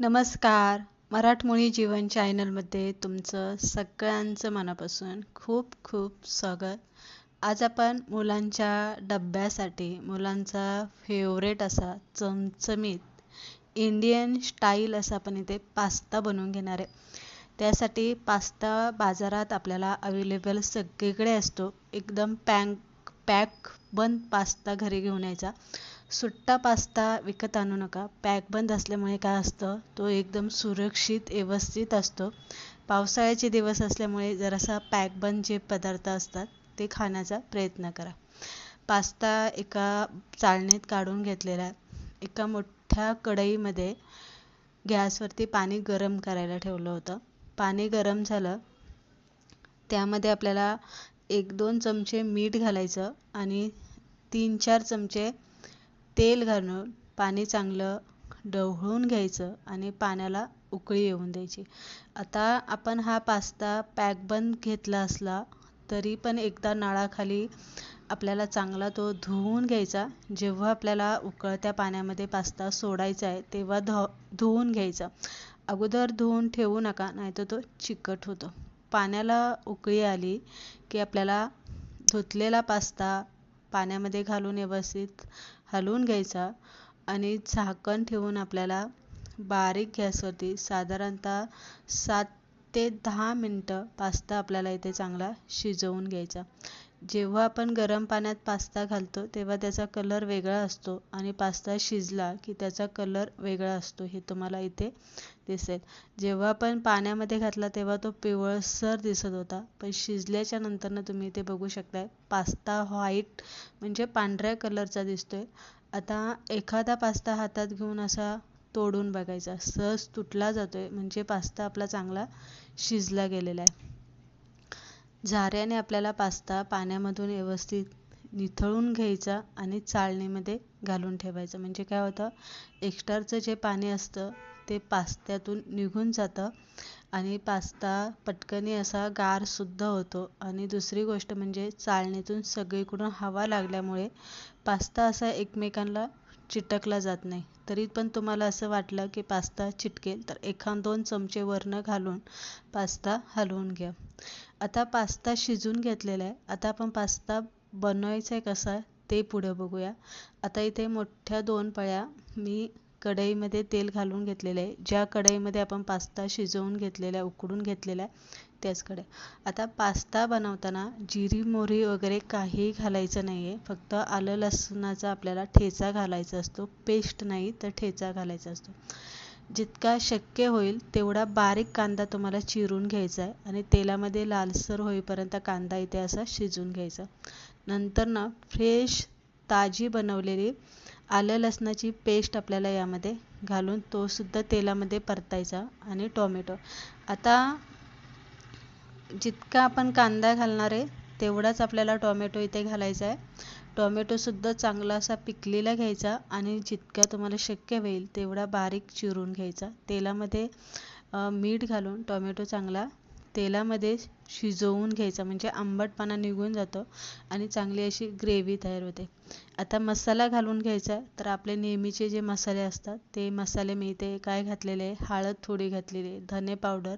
नमस्कार. मराठमोळी जीवन चॅनलमध्ये तुमचं सगळ्यांचं मनापासून खूप खूप स्वागत. आज आपण मुलांच्या डब्यासाठी मुलांचा फेवरेट असा चमचमीत इंडियन स्टाईल असा आपण इथे पास्ता बनवून घेणार आहे. त्यासाठी पास्ता बाजारात आपल्याला अवेलेबल सगळीकडे असतो. एकदम पॅक पॅक बंद पास्ता घरी घेऊन यायचा. सुट्टा पास्ता विकत आणू नका. पॅक बंद असल्यामुळे काय असतं? तो एकदम सुरक्षित व्यवस्थित असतो. पावसाळ्याचे दिवस असल्यामुळे जरासा पॅक बंद जे पदार्थ असतात ते खाण्याचा प्रयत्न करा. पास्ता एका चाळणीत काढून घेतलेला एका मोठ्या कढईमध्ये गॅसवरती पाणी गरम करायला ठेवलं होतं. पाणी गरम झालं. त्यामध्ये आपल्याला एक दोन चमचे मीठ घालायचं आणि तीन चार चमचे तेल घालून पाणी चांगलं ढवळून घ्यायचं आणि पाण्याला उकळी येऊन द्यायची. आता आपण हा पास्ता पॅक बंद घेतला असला तरी पण एकदा नळाखाली आपल्याला चांगला तो धुवून घ्यायचा. जेव्हा आपल्याला उकळत्या पाण्यामध्ये पास्ता सोडायचा आहे तेव्हा धु धुवून घ्यायचा. अगोदर धुवून ठेवू नका नाहीतर तो चिकट होतो. पाण्याला उकळी आली की आपल्याला धुतलेला पास्ता पाण्यामध्ये घालून व्यवस्थित हलवून घ्यायचा आणि झाकण ठेवून आपल्याला बारीक गॅसवरती साधारणतः सात ते दहा मिनटं पास्ता आपल्याला इथे चांगला शिजवून घ्यायचा. जेव्हा आपण गरम पाण्यात पास्ता घालतो तेव्हा त्याचा कलर वेगळा असतो आणि पास्ता शिजला की त्याचा कलर वेगळा असतो हे तुम्हाला इथे दिसेल. जेव्हा आपण पाण्यामध्ये घातला तेव्हा तो पिवळसर दिसत होता. पण शिजल्याच्या नंतरनं तुम्ही इथे बघू शकताय पास्ता व्हाईट म्हणजे पांढऱ्या कलरचा दिसतोय. आता एखादा पास्ता हातात घेऊन असा तोडून बघायचा. सहज तुटला जातोय म्हणजे पास्ता आपला चांगला शिजला गेलेला आहे. झाऱ्याने आपल्याला पास्ता पाण्यामधून व्यवस्थित निथळून घ्यायचा आणि चाळणीमध्ये घालून ठेवायचं. म्हणजे काय होतं? एक्स्ट्राचं जे पाणी असतं ते पास्त्यातून निघून जातं आणि पास्ता पटकनी असा गारसुद्धा होतो. आणि दुसरी गोष्ट म्हणजे चाळणीतून सगळीकडून हवा लागल्यामुळे पास्ता असा एकमेकांना चिटकला जात नाही. तरी पण तुम्हाला असं वाटलं की पास्ता चिटकेल तर एखाद दोन चमचे वरनं घालून पास्ता हलवून घ्या. आता पास्ता शिजून घेतलेला आहे. आता आपण पास्ता बनवायचा आहे कसा ते पुढे बघूया. आता इथे मोठ्या दोन पळ्या मी कढईमध्ये तेल घालून घेतलेलं आहे. ज्या कढईमध्ये आपण पास्ता शिजवून घेतलेला आहे उकडून घेतलेला आहे त्याचकडे. आता पास्ता बनवताना जिरी मोहरी वगैरे काही घालायचं नाही आहे फक्त आलं लसणाचा आपल्याला ठेचा घालायचा असतो. पेस्ट नाही तर ठेचा घालायचा असतो. जितका शक्य होईल तेवढा बारीक कांदा तुम्हाला चिरून घ्यायचा आहे आणि तेलामध्ये लालसर होईपर्यंत कांदा इथे असा शिजून घ्यायचा. नंतर ना फ्रेश ताजी बनवलेली आलं लसणाची पेस्ट आपल्याला यामध्ये घालून तो सुद्धा तेलामध्ये परतायचा आणि टोमॅटो. आता जितका आपण कांदा घालणार आहे तेवढाच आपल्याला टोमॅटो इथे घालायचा आहे. टोमॅटोसुद्धा चांगला असा पिकलेला घ्यायचा आणि जितका तुम्हाला शक्य होईल तेवढा बारीक चिरून घ्यायचा. तेलामध्ये मीठ घालून टोमॅटो चांगला तेलामध्ये शिजवून घ्यायचा. म्हणजे आंबटपणा निघून जातो आणि चांगली अशी ग्रेव्ही तयार होते. आता मसाला घालून घ्यायचा तर आपले नेहमीचे जे मसाले असतात ते मसाले मी इथे काय घातलेले आहे? हळद थोडी घातलेली आहे धने पावडर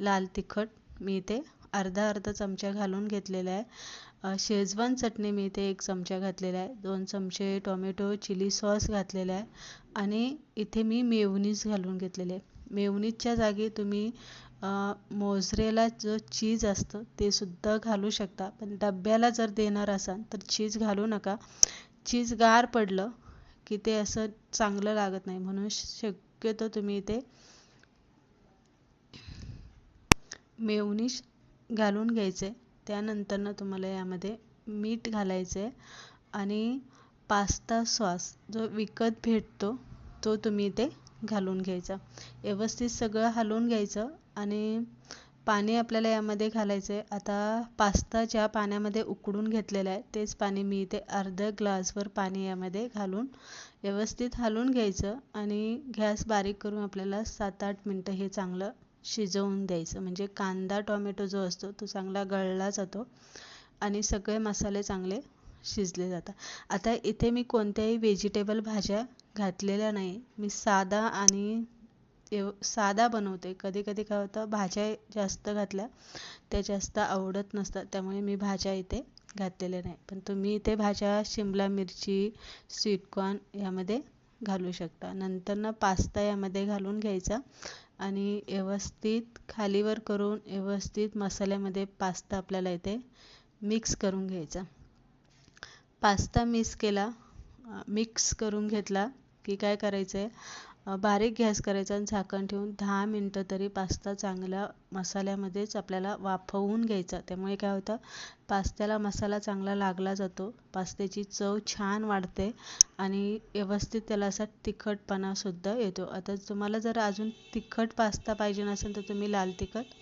लाल तिखट मी इथे अर्धा अर्धा चमचा घालून घेतलेला आहे. शेजवान चटणी मी इथे एक चमचा घातलेला आहे. दोन चमचे टोमॅटो चिली सॉस घातलेला आहे. आणि इथे मी मेवनीज घालून घेतलेले आहे. मेवनीजच्या जागी तुम्ही मोझरेला जो चीज असतं ते सुद्धा घालू शकता. पण डब्याला जर देणार असाल तर चीज घालू नका. चीज गार पडलं की ते असं चांगलं लागत नाही. म्हणून शक्यतो तुम्ही इथे मेवनीज घालून घ्यायचे. त्यानंतरनं तुम्हाला यामध्ये मीठ घालायचं आहे आणि पास्ता सॉस जो विकत भेटतो तो तुम्ही इथे घालून घ्यायचा. व्यवस्थित सगळं हलवून घ्यायचं आणि पाणी आपल्याला यामध्ये घालायचं आहे आता पास्ता ज्या पाण्यामध्ये उकडून घेतलेलं आहे तेच पाणी मी इथे अर्ध ग्लासवर पाणी यामध्ये घालून व्यवस्थित हलवून घ्यायचं आणि गॅस बारीक करून आपल्याला सात आठ मिनटं हे चांगलं शिजवून द्यायचं. म्हणजे कांदा टोमॅटो जो असतो तो चांगला गळला जातो आणि सगळे मसाले चांगले शिजले जातात. आता इथे मी कोणत्याही व्हेजिटेबल भाज्या घातलेल्या नाही. मी साधा आणि एव साधा बनवते. कधी कधी काय होतं भाज्या जास्त घातल्या त्या जास्त आवडत नसतात. त्यामुळे मी भाज्या इथे घातलेल्या नाही. पण तुम्ही इथे भाज्या शिमला मिरची स्वीटकॉर्न यामध्ये घालू शकता. नंतर ना पास्ता यामध्ये घालून घ्यायचा. आणि व्यवस्थित खालीवर करून व्यवस्थित मसाल्यामध्ये पास्ता आपल्याला इथे मिक्स करून घ्यायचा. पास्ता मिक्स केला मिक्स करून घेतला की काय करायचं आहे बारीक गॅस करायचा आणि झाकण ठेवून दहा मिनटं तरी पास्ता चांगला मसाल्यामध्येच आपल्याला वाफवून घ्यायचा. त्यामुळे काय होतं पास्त्याला मसाला चांगला लागला जातो. पास्त्याची चव छान वाढते आणि व्यवस्थित त्याला असा तिखटपणासुद्धा येतो. आता तुम्हाला जर अजून तिखट पास्ता पाहिजे नसेल तर तुम्ही लाल तिखट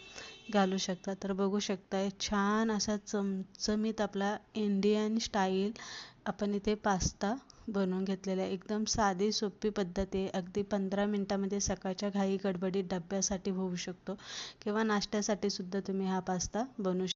घालू शकता. तर बघू शकताय छान असा चमचमीत आपला इंडियन स्टाईल आपण इथे पास्ता बनवून घेतलेला आहे. एकदम साधी सोपी पद्धत आहे. अगदी पंधरा मिनटामध्ये सकाळच्या घाई गडबडीत डब्यासाठी होऊ शकतो. किंवा नाश्त्यासाठी सुद्धा तुम्ही हा पास्ता बनवू